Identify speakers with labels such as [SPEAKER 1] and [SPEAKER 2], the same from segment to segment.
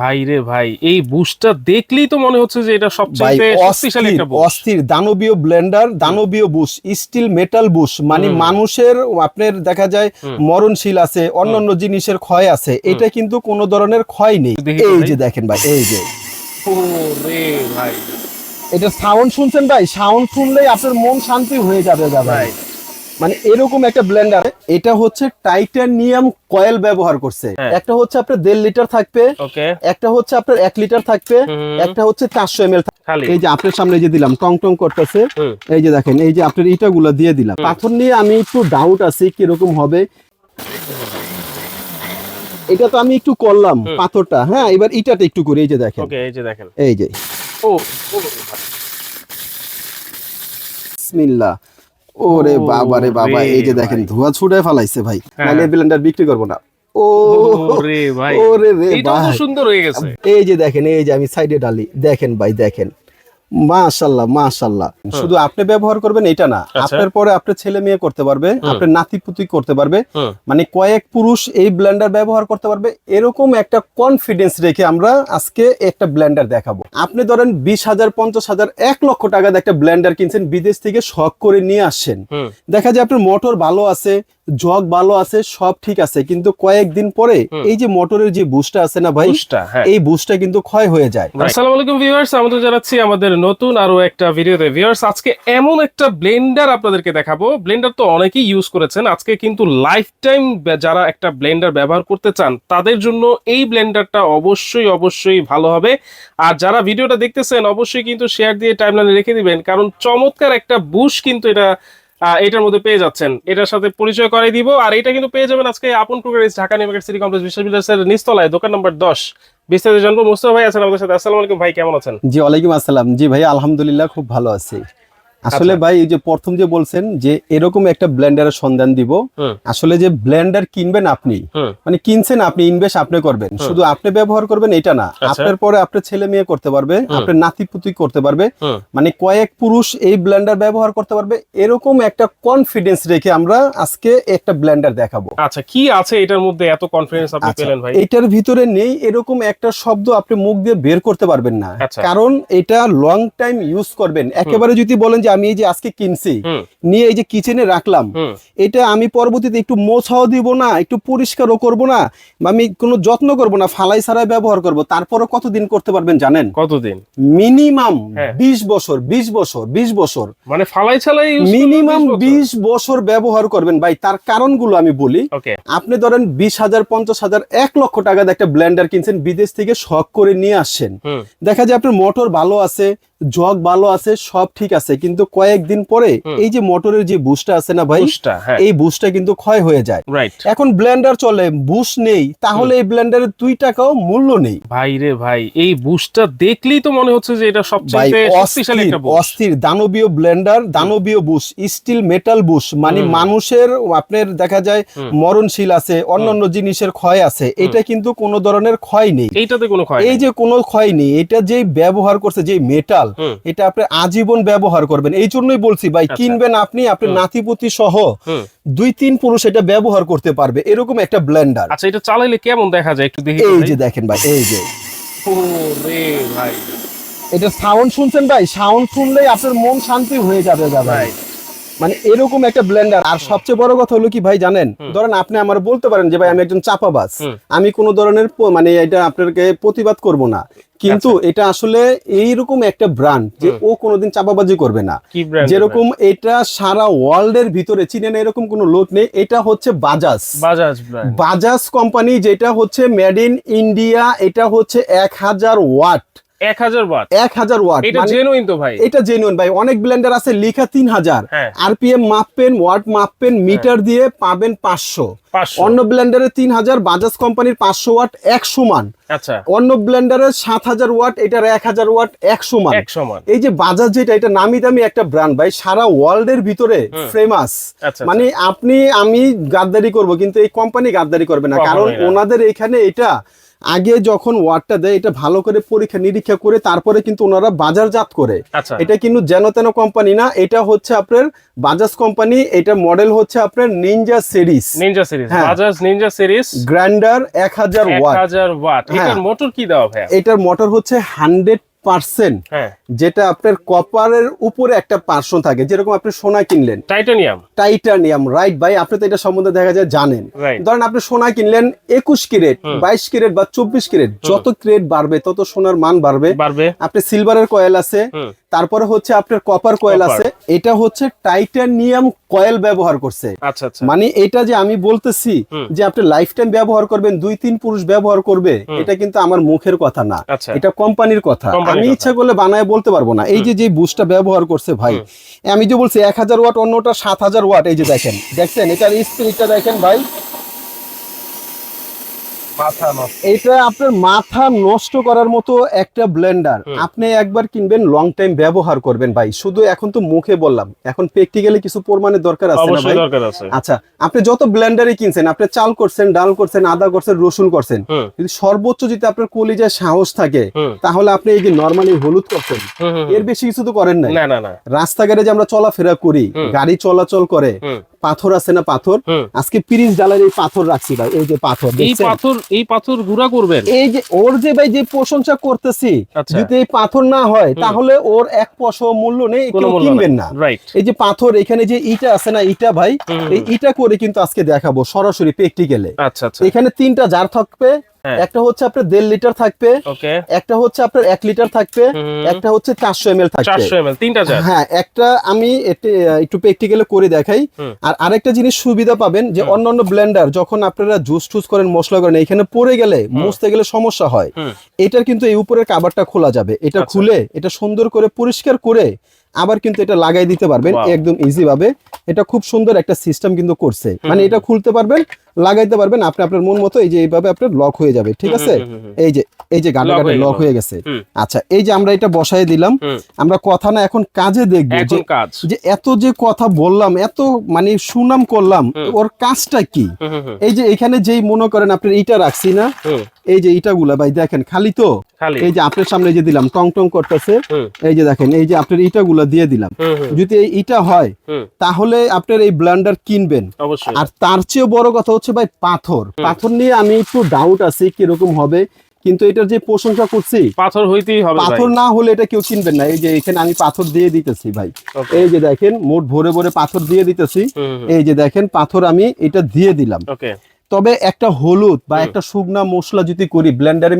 [SPEAKER 1] ভাই রে ভাই এই বুশটা দেখলেই তো মনে হচ্ছে যে এটা সবচেয়ে শক্তিশালী একটা বুশ
[SPEAKER 2] অস্থির দানবীয় ব্লেন্ডার দানবীয় বুশ স্টিল মেটাল বুশ মানে মানুষের আপনার দেখা যায় মরণশীল আছে অন্যান্য জিনিসের ক্ষয় আছে এটা কিন্তু কোনো ধরনের ক্ষয় নেই। এই যে দেখেন ভাই এই যে।
[SPEAKER 1] ও রে ভাই।
[SPEAKER 2] এটা সাউন্ড শুনছেন ভাই? সাউন্ড শুনলেই আপনার মন শান্তি হয়ে যাবে দাদা।
[SPEAKER 1] ভাই
[SPEAKER 2] মানে এরকম একটা ব্লেন্ডার এটা হচ্ছে টাইটানিয়াম কয়েল ব্যবহার করছে
[SPEAKER 1] হ্যাঁ।
[SPEAKER 2] একটা হচ্ছে আপনার দেড় লিটার থাকবে একটা হচ্ছে আপনার এক লিটার থাকবে একটা হচ্ছে চারশো এম এল এই যে আপনার সামনে যে দিলাম টং টং করতেছে এই যে দেখেন এই যে আপনার ইটাগুলো দিয়ে দিলাম পাথর নিয়ে আমি একটু ডাউট আছি কীরকম হবে এটা তো আমি একটু করলাম পাথরটা হ্যাঁ এবার ইটাটা একটু করি এই যে দেখেন
[SPEAKER 1] এই যে দেখেন
[SPEAKER 2] এই যে
[SPEAKER 1] ও ও
[SPEAKER 2] বিসমিল্লাহ ওরে বাবা রে বাবা এই যে দেখেন। ধোয়া ছুটে ফেলাইছে ভাই। তাহলে ব্লেন্ডার বিক্রি করব না। ও
[SPEAKER 1] রে ভাই
[SPEAKER 2] ওরে রে ভাই।
[SPEAKER 1] সুন্দর হয়ে গেছে।
[SPEAKER 2] এই যে দেখেন এই যে আমি সাইডে ডালি। দেখেন ভাই দেখেন। মাশাল্লাহ মাশাল্লাহ শুধু আপনি ব্যবহার করবেন এটা না
[SPEAKER 1] আচ্ছা।
[SPEAKER 2] আপনার পরে আপনার ছেলে মেয়ে করতে পারবে আপনার নাতি পুতি করতে পারবে। মানে কয়েক পুরুষ এই ব্লেন্ডার ব্যবহার করতে পারবে এরকম একটা কনফিডেন্স রেখে আমরা আজকে একটা ব্লেন্ডার দেখাবো। আপনি ধরেন বিশ হাজার পঞ্চাশ হাজার এক লক্ষ টাকার একটা ব্লেন্ডার কিনছেন বিদেশ থেকে শখ করে নিয়ে আসছেন। দেখা যায় আপনার মোটর ভালো আছে জগ ভালো আছে সব ঠিক আছে কিন্তু কয়েকদিন পরে এই যে মোটরের যে বুস্টটা আছে না ভাই
[SPEAKER 1] বুশটা হ্যাঁ।
[SPEAKER 2] এই বুস্টটা কিন্তু ক্ষয় হয়ে যায়।
[SPEAKER 1] আসসালামু আলাইকুম ভিউয়ার্স আমাদের জানাচ্ছি আমাদের নতুন আরও একটা ভিডিওতে। ভিউয়ার্স আজকে এমন একটা ব্লেন্ডার আপনাদেরকে দেখাবো। ব্লেন্ডার তো অনেকেই ইউজ করেছেন। আজকে কিন্তু লাইফ টাইম যারা একটা ব্লেন্ডার ব্যবহার করতে চান তাদের জন্য এই ব্লেন্ডারটা অবশ্যই অবশ্যই ভালো হবে। আর যারা ভিডিওটা দেখতেছেন অবশ্যই কিন্তু শেয়ার দিয়ে টাইমলাইনে রেখে দিবেন। কারণ চমৎকার একটা বুশ কিন্তু এটা এটার মধ্যে পেয়ে যাচ্ছেন। এটার সাথে পরিচয় করাই দিব। আর এটা কিন্তু পেয়ে যাবেন আজকে Apon cookeries Dhaka new market city complex বিশ্ববিদ্যালয়ের নিচতলায়, দোকান নম্বর দশ। বিস্তারিত জানব। মুস্তফা ভাই আছেন আমাদের সাথে। আসসালামু আলাইকুম ভাই, কেমন আছেন?
[SPEAKER 2] জি, ওয়ালাইকুম আসসালাম। জি ভাই, আলহামদুলিল্লাহ, খুব ভালো আছি। আসলে
[SPEAKER 1] আচ্ছা।
[SPEAKER 2] ভাই এই যে প্রথম যে বলছেন যে এরকম একটা ব্লেন্ডারের সন্ধান দিব আসলে যে ব্লেন্ডার কিনবেন আপনি মানে কিনছেন আপনি ইনভেস্ট আপনি করবেন শুধু আপনি ব্যবহার করবেন এটা না
[SPEAKER 1] আচ্ছা।
[SPEAKER 2] আপনার পরে আপনার ছেলে মেয়ে করতে পারবে আপনার নাতি পুতি করতে পারবে মানে কয়েক পুরুষ এই ব্লেন্ডার ব্যবহার করতে পারবে এরকম একটা কনফিডেন্স রেখে আমরা আজকে একটা ব্লেন্ডার দেখাবো।
[SPEAKER 1] আচ্ছা কি আছে এটার মধ্যে এত কনফিডেন্স আপনি
[SPEAKER 2] আচ্ছা,
[SPEAKER 1] পেলেন ভাই?
[SPEAKER 2] এটার ভিতরে নেই এরকম একটা শব্দ আপনি মুখ দিয়ে বের করতে পারবেন না। কারণ এটা লং টাইম ইউজ করবেন। একেবারে যদি বলেন যে আমি এই যে আজকে কিনছি নিয়ে এই যে কিচেনে রাখলাম এটা আমি পরবর্তীতে একটু মোছাও দিব না একটু পরিষ্কারও করব না আমি কোনো যত্ন করব না ফালাই ছাড়াই ব্যবহার করব। তারপরও কতদিন করতে পারবেন জানেন?
[SPEAKER 1] কতদিন?
[SPEAKER 2] মিনিমাম
[SPEAKER 1] হ্যাঁ।
[SPEAKER 2] বিশ বছর বিশ বছর বিশ বছর।
[SPEAKER 1] মানে ফালাই ছালাই
[SPEAKER 2] মিনিমাম বিশ বছর? ব্যবহার করবেন। ভাই তার কারণগুলো আমি বলি। আপনি ধরেন বিশ হাজার পঞ্চাশ হাজার এক লক্ষ টাকা একটা ব্লেন্ডার কিনছেন বিদেশ থেকে শখ করে নিয়ে আসছেন। দেখা যায় আপনার মোটর ভালো আছে জগ ভালো আছে সব ঠিক আছে কিন্তু কয়েকদিন পরে এই যে মোটরের যে বুস্টটা আছে না ভাই
[SPEAKER 1] বুশটা হ্যাঁ।
[SPEAKER 2] এই বুস্টটা কিন্তু ক্ষয় হয়ে যায়। এখন ব্লেন্ডার চলে বুশ নেই তাহলে এই ব্লেন্ডারের দুই টাকাও মূল্য নেই।
[SPEAKER 1] ভাই রে ভাই এই বুশটা দেখলেই তো মনে হচ্ছে যে এটা সবচেয়ে শক্তিশালী
[SPEAKER 2] অস্থির
[SPEAKER 1] একটা বুশ।
[SPEAKER 2] অস্থির দানবীয় ব্লেন্ডার দানবীয় বুশ স্টিল মেটাল বুশ মানে মানুষের আপনার দেখা যায় মরণশীল আছে অন্যান্য জিনিসের ক্ষয় আছে এটা কিন্তু কোনো ধরনের ক্ষয় নেই।
[SPEAKER 1] এইটাতে কোনো ক্ষয়
[SPEAKER 2] এই যে কোনো ক্ষয় নেই এটা যে ব্যবহার করছে যে মেটাল। এটা আপনি আজীবন ব্যবহার করবেন। এই জন্যই বলছি ভাই কিনবেন আপনি আপনার নাতিপুতি সহ দুই তিন পুরুষ এটা ব্যবহার করতে পারবে এরকম একটা ব্লেন্ডার।
[SPEAKER 1] আচ্ছা এটা চালাইলে কেমন দেখা যায় একটু দেখি
[SPEAKER 2] এই যে দেখেন ভাই এই যে।
[SPEAKER 1] ও রে ভাই।
[SPEAKER 2] এটা সাউন্ড শুনছেন ভাই? সাউন্ড শুনলেই আপনার মন শান্তি হয়ে যাবে
[SPEAKER 1] ভাই।
[SPEAKER 2] মানে এরকম একটা ব্লেন্ডার। আর সবচেয়ে বড় কথা হলো কি ভাই জানেন? ধরেন আপনি আমার বলতে পারেন যে ভাই আমি একজন
[SPEAKER 1] চাপাবাস
[SPEAKER 2] আমি কোনো ধরনের মানে এটা আপনাকে প্রতিবাদ করব না। কিন্তু
[SPEAKER 1] আচ্ছা।
[SPEAKER 2] এটা আসলে এইরকম একটা ব্র্যান্ড যে ও কোনোদিন চাপাবাজি করবে না। যেরকম এটা সারা ওয়ার্ল্ড এর ভিতরে চিনে না এরকম কোনো লোক নেই এটা হচ্ছে বাজাজ
[SPEAKER 1] বাজাজ
[SPEAKER 2] বাজাজ কোম্পানি যেটা হচ্ছে মেড ইন ইন্ডিয়া এটা হচ্ছে এক হাজার ওয়াট। ওয়াট।
[SPEAKER 1] এটা
[SPEAKER 2] মানে
[SPEAKER 1] জেনুইন তো ভাই।
[SPEAKER 2] এটা জেনুইন ভাই। অনেক ব্লেন্ডার আছে লিখা তিন হাজার।
[SPEAKER 1] হ্যাঁ।
[SPEAKER 2] আরপিএম মাপবেন ওয়াট মাপবেন মিটার দিয়ে পাবেন অন্য ব্লেন্ডারে বাজাজ কোম্পানির পাঁচশো ওয়াট একশো মান।
[SPEAKER 1] আচ্ছা।
[SPEAKER 2] অন্য ওয়াট এটার ওয়াট মান। এই যে বাজাজ যেটা এটা নামি দামি একটা ব্র্যান্ড ভাই। সারা ওয়ার্ল্ড এর ভিতরে ফেমাস
[SPEAKER 1] আচ্ছা,
[SPEAKER 2] মানে আপনি আমি গাদ্দারি করব কিন্তু এই কোম্পানি গাদ্দারি করবে না। কারণ ওনাদের এখানে এটা আগে যখন ওয়ার্ডটা দেয় এটা ভালো করে পরীক্ষা নিরীক্ষা করে তারপরে কিন্তু ওনারা বাজারজাত করে।
[SPEAKER 1] আচ্ছা।
[SPEAKER 2] এটা কিন্তু যেন তেন কোম্পানি না এটা হচ্ছে আপনার বাজাজ কোম্পানি এটা মডেল হচ্ছে আপনার Ninja series
[SPEAKER 1] Ninja series. Bajaj Ninja series
[SPEAKER 2] grinder এক হাজার
[SPEAKER 1] এক
[SPEAKER 2] ওয়াট
[SPEAKER 1] 1000 ওয়াট।
[SPEAKER 2] হ্যাঁ।
[SPEAKER 1] এটার মোটর কি দাও ভাই
[SPEAKER 2] এটার মোটর হচ্ছে হান্ড্রেড পার্সেন্ট
[SPEAKER 1] হ্যাঁ।
[SPEAKER 2] যেটা আপনার কপারের উপরে একটা পার্সন থাকে যেরকম আপনি সোনা কিনলেন।
[SPEAKER 1] টাইটানিয়াম।
[SPEAKER 2] টাইটানিয়াম রাইট ভাই? আপনি তো এটা সম্বন্ধে দেখা যায় জানেন। ধরেন আপনি সোনা কিনলেন একুশ ক্যারেট বাইশ ক্যারেট বা চব্বিশ ক্যারেট যত ক্যারেট বাড়বে তত সোনার মান বাড়বে।
[SPEAKER 1] বাড়বে।
[SPEAKER 2] আপনি সিলভারের কয়েল আছে তারপরে হচ্ছে আপনার কপার কয়েল আছে এটা হচ্ছে টাইটানিয়াম কয়েল ব্যবহার করছে।
[SPEAKER 1] আচ্ছা আচ্ছা।
[SPEAKER 2] মানে এটা যে আমি বলতেছি যে আপনি লাইফ টাইম ব্যবহার করবেন দুই তিন পুরুষ ব্যবহার করবে এটা কিন্তু আমার মুখের কথা না।
[SPEAKER 1] আচ্ছা।
[SPEAKER 2] এটা কোম্পানির কথা। আমি ইচ্ছা করলে বানায় বলতে পারব না। এই যে যে বুস্টটা ব্যবহার করছে ভাই আমি যে বলছি এক হাজার ওয়াট অন্যটা সাত হাজার ওয়াট এই যে দেখেন দেখছেন? এটার স্পিরিটটা দেখেন ভাই।
[SPEAKER 1] মাথা নষ্ট।
[SPEAKER 2] এটা আপনার মাথা নষ্ট করার মতো একটা ব্লেন্ডার আপনি একবার কিনবেন লং টাইম ব্যবহার করবেন ভাই। শুধু এখন তো মুখে বললাম। এখন প্র্যাকটিক্যালি কিছু প্রমাণের দরকার আছে না ভাই? আচ্ছা আপনি যত ব্লেন্ডারই কিনছেন আপনি চাল করছেন ডাল করছেন আদা করছেন রসুন করছেন যদি সর্বোচ্চ যদি আপনার কলিজায় সাহস থাকে তাহলে আপনি এই যে নর্মালি হলুদ করছেন এর বেশি কিছু তো করেন নাই।
[SPEAKER 1] না
[SPEAKER 2] রাস্তাঘাটে যে আমরা চলাফেরা করি গাড়ি চলাচল করে পাথর আছে না পাথর? আজকে পিরিজ ডালার এই পাথর রাখছি ভাই এই যে পাথর
[SPEAKER 1] এই পাথর এই পাথর গুড়া করবেন?
[SPEAKER 2] এই যে ওর যে ভাই যে প্রশংসা করতেছি
[SPEAKER 1] আচ্ছা।
[SPEAKER 2] যদি এই পাথর না হয় তাহলে ওর এক পশ মূল্য নেই কেউ কিনবেন না। এই যে পাথর এখানে যে ইটা আছে না ইটা ভাই এই ইটা করে কিন্তু আজকে দেখাবো সরাসরি প্র্যাকটিক্যালে
[SPEAKER 1] আচ্ছা আচ্ছা।
[SPEAKER 2] এখানে তিনটা জার থাকবে। একটা হচ্ছে আপনার দেড় লিটার থাকবে একটা হচ্ছে আপনার এক লিটার থাকবে একটা হচ্ছে চারশো এম
[SPEAKER 1] এল থাকবে তিনটা
[SPEAKER 2] হ্যাঁ একটা আমি একটু প্র্যাকটিক্যালে করে দেখাই। আর আরেকটা জিনিস সুবিধা পাবেন যে অন্যান্য ব্লেন্ডার যখন আপনারা জুস টুস করেন মশলা করেন এখানে পড়ে গেলে মুছতে গেলে সমস্যা হয়। এটার কিন্তু এই উপরের কাবারটা খোলা যাবে। এটা
[SPEAKER 1] আচ্ছা।
[SPEAKER 2] খুলে এটা সুন্দর করে পরিষ্কার করে আবার কিন্তু এটা লাগাই দিতে পারবেন একদম ইজি ভাবে। এটা খুব সুন্দর একটা সিস্টেম কিন্তু করছে। মানে এটা খুলতে পারবেন লাগাইতে পারবেন আপনি আপনার মন মতো এই যে এইভাবে আপনার লক হয়ে যাবে ঠিক আছে। এই যে এই যে গাডে
[SPEAKER 1] Lock
[SPEAKER 2] লক হয়ে গেছে। আচ্ছা এই যে আমরা এটা বসাই দিলাম আমরা কথা না এখন কাজে দেখব যে যে এত যে কথা বললাম এত মানে সুনাম করলাম ওর কাজটা কি? এই যে এখানে যেই মনে করেন আপনি ইটা রাখছি না এই যে ইটাগুলা ভাই দেখেন খালি তো? এই যে আপনার সামনে যে দিলাম টং টং করতেছে। এই যে দেখেন এই যে আপনার ইটাগুলা দিয়ে দিলাম। যদি এই ইটা হয় তাহলে আপনার এই ব্লান্ডার কিনবেন। আর তার চেয়ে বড় কথা হচ্ছে ভাই পাথর। পাথর নিয়ে আমি একটু ডাউট আছি কীরকম হবে কিন্তু এটার যে প্রশংসা করছি
[SPEAKER 1] পাথর হইতেই হবে
[SPEAKER 2] পাথর না হলে এটা কেউ কিনবেন না। এই যে এখানে আমি পাথর দিয়ে দিতেছি ভাই। এই যে দেখেন মোট ভরে ভরে পাথর দিয়ে দিতেছি। এই যে দেখেন পাথর আমি এটা দিয়ে দিলাম। তবে একটা হলুদ বা একটা শুকনা মশলা যদি করি ব্লেন্ডারে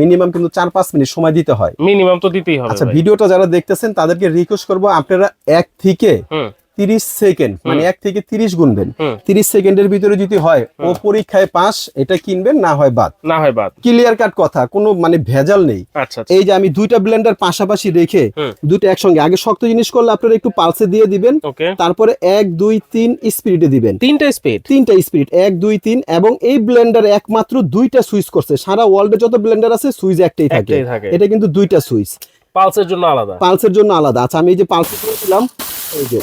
[SPEAKER 2] মিনিমাম কিন্তু চার পাঁচ মিনিট সময় দিতে হয়।
[SPEAKER 1] মিনিমাম তো দিতেই হবে
[SPEAKER 2] আচ্ছা ভিডিওটা যারা দেখতেছেন তাদেরকে রিকোয়েস্ট করব আপনারা এক থেকে তিরিশ সেকেন্ড মানে এক থেকে তিরিশ গুনবেন তিরিশ সেকেন্ডের ভিতরে যদি হয় ও পরীক্ষায় পাস এটা কিনবেন না হয় বাদ।
[SPEAKER 1] না হয় বাদ।
[SPEAKER 2] ক্লিয়ার কাট কথা কোনো মানে ভেজাল নেই।
[SPEAKER 1] আচ্ছা আচ্ছা।
[SPEAKER 2] এই যে আমি দুইটা ব্লেন্ডার পাশাপাশি রেখে। দুইটা একসঙ্গে আগে শক্ত জিনিস করলে আপনারা একটু পালসে দিয়ে দিবেন তারপরে এক দুই তিন স্পিডে দিবেন।
[SPEAKER 1] তিনটা স্পিড
[SPEAKER 2] তিনটা স্পিড এক দুই তিন এবং এই ব্লেন্ডার একমাত্র দুইটা সুইচ করছে। সারা ওয়ার্ল্ডে যত ব্লেন্ডার আছে সুইচ একটাই থাকে। এটা কিন্তু দুইটা সুইচ
[SPEAKER 1] পালসের জন্য আলাদা।
[SPEAKER 2] পালসের জন্য আলাদা। আচ্ছা আমি এই যে পালসে দিলাম এই যে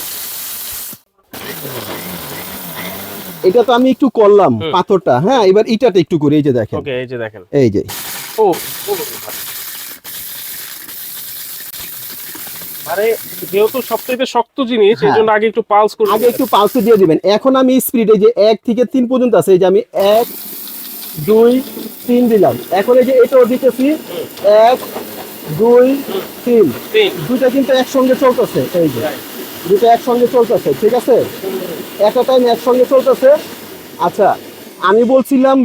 [SPEAKER 2] এটা তো আমি একটু করলাম পাথরটা। হ্যাঁ এবার ইটাটা একটু করি এই যে দেখেন।
[SPEAKER 1] ওকে এই যে দেখেন।
[SPEAKER 2] এই যে।
[SPEAKER 1] ও মানে যেহেতু সবথেকে শক্ত জিনিস এই
[SPEAKER 2] হ্যাঁ।
[SPEAKER 1] জন্য আগে একটু পালস করে
[SPEAKER 2] আগে একটু পালসে দিয়ে দিবেন। এখন আমি স্পিড এই যে এক থেকে তিন পর্যন্ত আছে এই যে আমি এক দুই তিন দিলাম। এখন এই যে এটাও দিতেছি এক দুই তিন। দুইটা কিন্তু একসঙ্গে চলতেছে এই যে। দুটো একসঙ্গে চলতেছে ঠিক আছে? একটা টাইম একসঙ্গে চলতেছে। আচ্ছা আমি বলছিলাম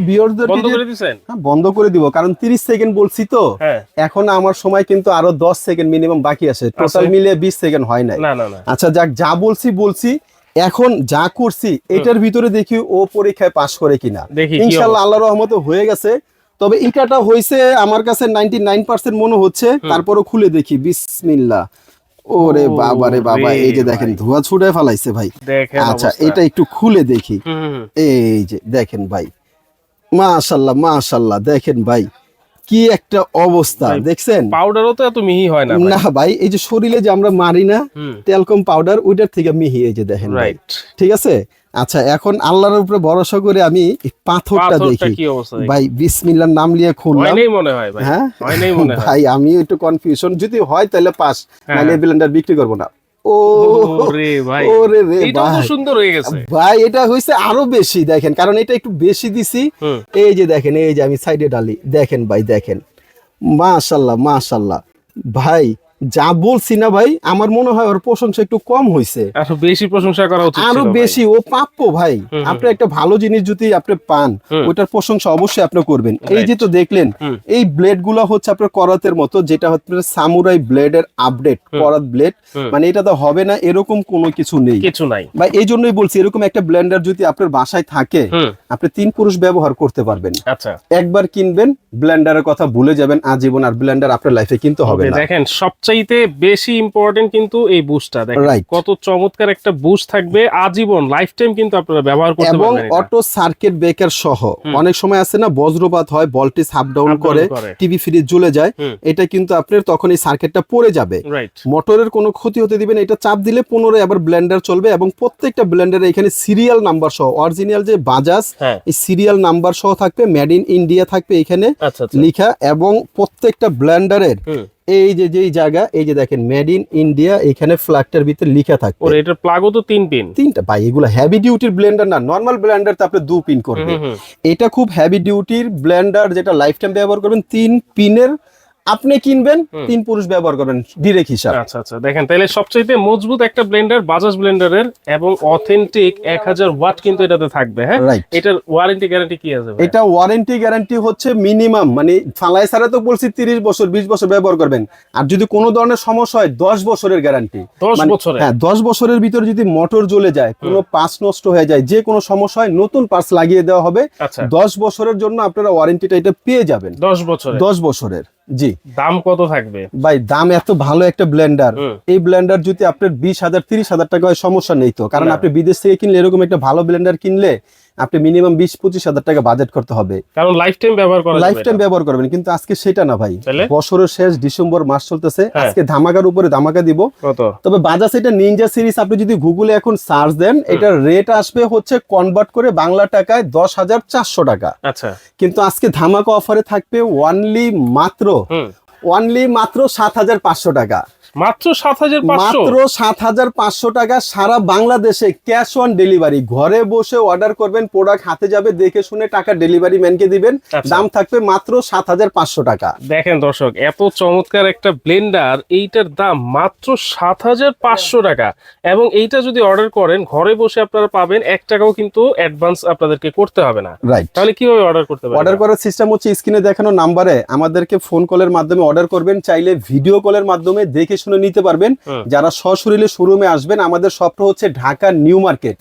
[SPEAKER 1] বন্ধ করে দিছেন?
[SPEAKER 2] হ্যাঁ, বন্ধ করে দিব কারণ 30 সেকেন্ড বলছি তো।
[SPEAKER 1] হ্যাঁ।
[SPEAKER 2] এখন আমার সময় কিন্তু আরও 10 সেকেন্ড মিনিমাম বাকি আছে। টোটাল। মিলিয়ে 20 সেকেন্ড হয় নাই।
[SPEAKER 1] না
[SPEAKER 2] আচ্ছা যাক যা বলছি বলছি। এখন যা করছি এটার ভিতরে দেখি ও পরীক্ষায় পাশ করে কিনা। ইনশাল্লাহ আল্লাহ রহমতে হয়ে গেছে। তবে ইটাটা হয়েছে আমার কাছে নাইনটি নাইন পার্সেন্ট মনে হচ্ছে। তারপরও খুলে দেখি বিসমিল্লাহ। ওরে বাবা রে বাবা এই যে দেখেন। ধোয়া ছুটে ফেলাইছে ভাই আচ্ছা এটা একটু খুলে দেখি। এই যে দেখেন ভাই মাশাল্লাহ মাশাল্লাহ দেখেন ভাই কি একটা অবস্থা দেখছেন?
[SPEAKER 1] পাউডারও তো এত মিহি হয় না
[SPEAKER 2] না ভাই এই যে শরীরে যে আমরা মারি না তেলকম পাউডার ওইটার থেকে মিহি এই যে দেখেন
[SPEAKER 1] রাইট
[SPEAKER 2] ঠিক আছে? আচ্ছা এখন আল্লাহর উপরে ভরসা করে আমি পাথরটা দেখি? ভাই বিসমিল্লার নাম নিয়ে খুললাম।
[SPEAKER 1] হয় নাই মনে হয় ভাই।
[SPEAKER 2] হ্যাঁ?
[SPEAKER 1] হয় নাই মনে হয়।
[SPEAKER 2] ভাই আমি একটু কনফিউশন যদি হয় তাহলে পাস
[SPEAKER 1] হ্যাঁ।
[SPEAKER 2] নাহলে ব্লেন্ডার বিক্রি করব না।
[SPEAKER 1] ওরে ভাই
[SPEAKER 2] ওরে রে
[SPEAKER 1] এইটাও তো
[SPEAKER 2] ভাই।
[SPEAKER 1] সুন্দর হয়ে গেছে।
[SPEAKER 2] ভাই এটা আরও বেশি দেখেন কারণ এটা একটু বেশি দিছি। এই যে দেখেন এই যে আমি সাইডে ডালি। দেখেন ভাই দেখেন। মাশাল্লাহ মাশাল্লাহ। ভাই যা বলছি না ভাই আমার মনে হয় ওর প্রশংসা একটু কম হয়েছে
[SPEAKER 1] আরও বেশি প্রশংসা করা উচিত আরও
[SPEAKER 2] বেশি ও প্রাপ্য ভাই। আপনি একটা ভালো জিনিস যদি আপনি পান ওটার প্রশংসা অবশ্যই আপনি করবেন। এই যে তো দেখলেন এই ব্লেডগুলো হচ্ছে আপনার করাতের মতো যেটা হচ্ছে সামুরাই ব্লেডের আপডেট করাত ব্লেড মানে এটা তো হবে না এরকম কোনো কিছু নেই।
[SPEAKER 1] কিছু নাই।
[SPEAKER 2] ভাই এই জন্যই বলছি এরকম একটা ব্লেন্ডার যদি আপনার বাসায় থাকে আপনি তিন পুরুষ ব্যবহার করতে পারবেন।
[SPEAKER 1] আচ্ছা।
[SPEAKER 2] একবার কিনবেন ব্লেন্ডারের কথা ভুলে যাবেন আজীবন আর ব্লেন্ডার আপনার লাইফে কিনতে হবে না।
[SPEAKER 1] দেখেন সবচাইতে বেশি ইম্পর্টেন্ট কিন্তু এই বুস্টটা দেখেন. কত চমৎকার একটা বুস্ট থাকবে আজীবন লাইফ টাইম কিন্তু আপনারা ব্যবহার করতে
[SPEAKER 2] এবং
[SPEAKER 1] পারবেন এটা।
[SPEAKER 2] অটো সার্কিট ব্রেকার সহ। অনেক সময় আছে না বজ্রপাত হয় ভোল্টেজ আপ ডাউন করে। টিভি ফ্রিজ জ্বলে যায় এটা কিন্তু আপনার তখন এই সার্কিটটা পড়ে যাবে। মোটরের কোনো ক্ষতি হতে দিবেন এটা চাপ দিলে পুনরায় আবার ব্লেন্ডার চলবে এবং প্রত্যেকটা ব্লেন্ডারে এখানে সিরিয়াল নাম্বার সহ অরিজিনাল যে বাজাজ
[SPEAKER 1] হ্যাঁ।
[SPEAKER 2] এই সিরিয়াল নাম্বার সহ থাকবে মেড ইন ইন্ডিয়া থাকবে এখানে
[SPEAKER 1] আচ্ছা আচ্ছা।
[SPEAKER 2] লিখা এবং প্রত্যেকটা ব্লেন্ডারের এই যে যেই জায়গা এই যে দেখেন মেড ইন ইন্ডিয়া এখানে ফ্ল্যাগটার ভিতরে লিখা থাকে
[SPEAKER 1] ওর এটার প্লাগও তো তিন পিন
[SPEAKER 2] তিনটা ভাই এগুলো হেভি ডিউটির ব্লেন্ডার না নর্মাল ব্লেন্ডার তো আপনি দু পিন করবে এটা খুব হেভি ডিউটির ব্লেন্ডার যেটা লাইফ টাইম ব্যবহার করবেন তিন পিনের আপনি কিনবেন তিন পুরুষ ব্যবহার করবেন ডিরেক্ট হিসাব।
[SPEAKER 1] আচ্ছা আচ্ছা দেখেন তাহলে সবচাইতে মজবুত একটা ব্লেন্ডার বাজাজ ব্লেন্ডারের এবং অথেন্টিক এক হাজার ওয়াট কিন্তু এটাতে থাকবে হ্যাঁ? এটার ওয়ারেন্টি গ্যারান্টি কি আছে
[SPEAKER 2] এটা ওয়ারেন্টি গ্যারান্টি হচ্ছে মিনিমাম মানে ফালাই ছাড়া তো বলছি তিরিশ বছর বিশ বছর ব্যবহার করবেন। আর যদি কোনো ধরনের সমস্যা হয় দশ বছরের গ্যারান্টি
[SPEAKER 1] দশ বছরে
[SPEAKER 2] হ্যাঁ দশ বছরের ভিতরে যদি মোটর জ্বলে যায় কোনো পাস নষ্ট হয়ে যায় যে কোনো সমস্যা হয় নতুন পার্স লাগিয়ে দেওয়া হবে।
[SPEAKER 1] আচ্ছা।
[SPEAKER 2] দশ বছরের জন্য আপনারা ওয়ারেন্টিটা এটা পেয়ে যাবেন।
[SPEAKER 1] দশ বছরে
[SPEAKER 2] দশ বছরের। জি।
[SPEAKER 1] দাম কত থাকবে?
[SPEAKER 2] ভাই দাম এত ভালো একটা ব্লেন্ডার এই ব্লেন্ডার যদি আপনার বিশ হাজার তিরিশ হাজার টাকা হয় সমস্যা নেই তো। কারণ আপনি বিদেশ থেকে কিনলে এরকম একটা ভালো ব্লেন্ডার কিনলে আপনি মিনিমাম বিশ পঁচিশ হাজার টাকা বাজেট করতে হবে।
[SPEAKER 1] কারণ লাইফ টাইম ব্যবহার করা
[SPEAKER 2] লাইফ টাইম ব্যবহার করবেন কিন্তু আজকে সেটা না ভাই। বছরের শেষ ডিসেম্বর মাস চলতেছে
[SPEAKER 1] হ্যাঁ।
[SPEAKER 2] আজকে ধামাকার উপরে ধামাকা দিব। তবে বাজাজ এটা নিনজা সিরিজ আপনি যদি গুগলে এখন সার্চ দেন এটার রেট আসবে হচ্ছে কনভার্ট করে বাংলা টাকায় দশ হাজার চারশো টাকা।
[SPEAKER 1] আচ্ছা।
[SPEAKER 2] কিন্তু আজকে ধামাকা অফারে থাকবে ওয়ানলি মাত্র ওয়ানলি মাত্র সাত হাজার পাঁচশো টাকা।
[SPEAKER 1] মাত্র সাত হাজার পাঁচশো?
[SPEAKER 2] মাত্র সাত হাজার পাঁচশো টাকা সারা বাংলাদেশে ক্যাশ অন ডেলিভারি। ঘরে বসে অর্ডার করবেন প্রোডাক্ট হাতে যাবে দেখে শুনে টাকা ডেলিভারি ম্যানকে দিবেন।
[SPEAKER 1] আচ্ছা।
[SPEAKER 2] দাম থাকবে মাত্র সাত হাজার পাঁচশো টাকা।
[SPEAKER 1] দেখেন দর্শক এত চমৎকার একটা ব্লেন্ডার এইটার দাম মাত্র সাত হাজার পাঁচশো টাকা। এবং এইটা যদি অর্ডার করেন ঘরে বসে আপনারা পাবেন এক টাকাও কিন্তু অ্যাডভান্স আপনাদেরকে করতে হবে না।
[SPEAKER 2] রাইট
[SPEAKER 1] তাহলে কীভাবে অর্ডার করতে পারবেন?
[SPEAKER 2] অর্ডার করার সিস্টেম হচ্ছে স্ক্রিনে দেখানো নাম্বারে আমাদেরকে ফোন কলের মাধ্যমে অর্ডার করবেন চাইলে ভিডিও কলের মাধ্যমে দেখে শুনে নিতে পারবেন। যারা সশরীরে শোরুমে আসবেন আমাদের শপটা হচ্ছে Dhaka new market.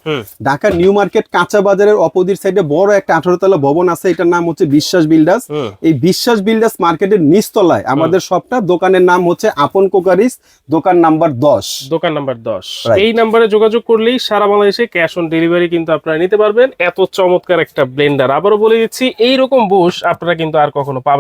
[SPEAKER 2] Dhaka new market কাঁচা বাজারের অপোজিট সাইডে বড় একটা আঠারো তলা ভবন আছে এটার নাম হচ্ছে বিশ্বাস বিল্ডার্স। এই বিশ্বাস বিল্ডার্স মার্কেটের নিচতলায় আমাদের সবটা দোকানের নাম হচ্ছে আপন কোকারিস দোকান নাম্বার দশ।
[SPEAKER 1] দোকান নাম্বার দশ। এই নাম্বারে যোগাযোগ করলেই সারা বাংলাদেশে ক্যাশ অন ডেলিভারি কিন্তু আপনারা নিতে পারবেন। এত চমৎকার একটা ব্লেন্ডার আবারও বলে দিচ্ছি এইরকম বুশ আপনারা কিন্তু আর কখনো পাবেন।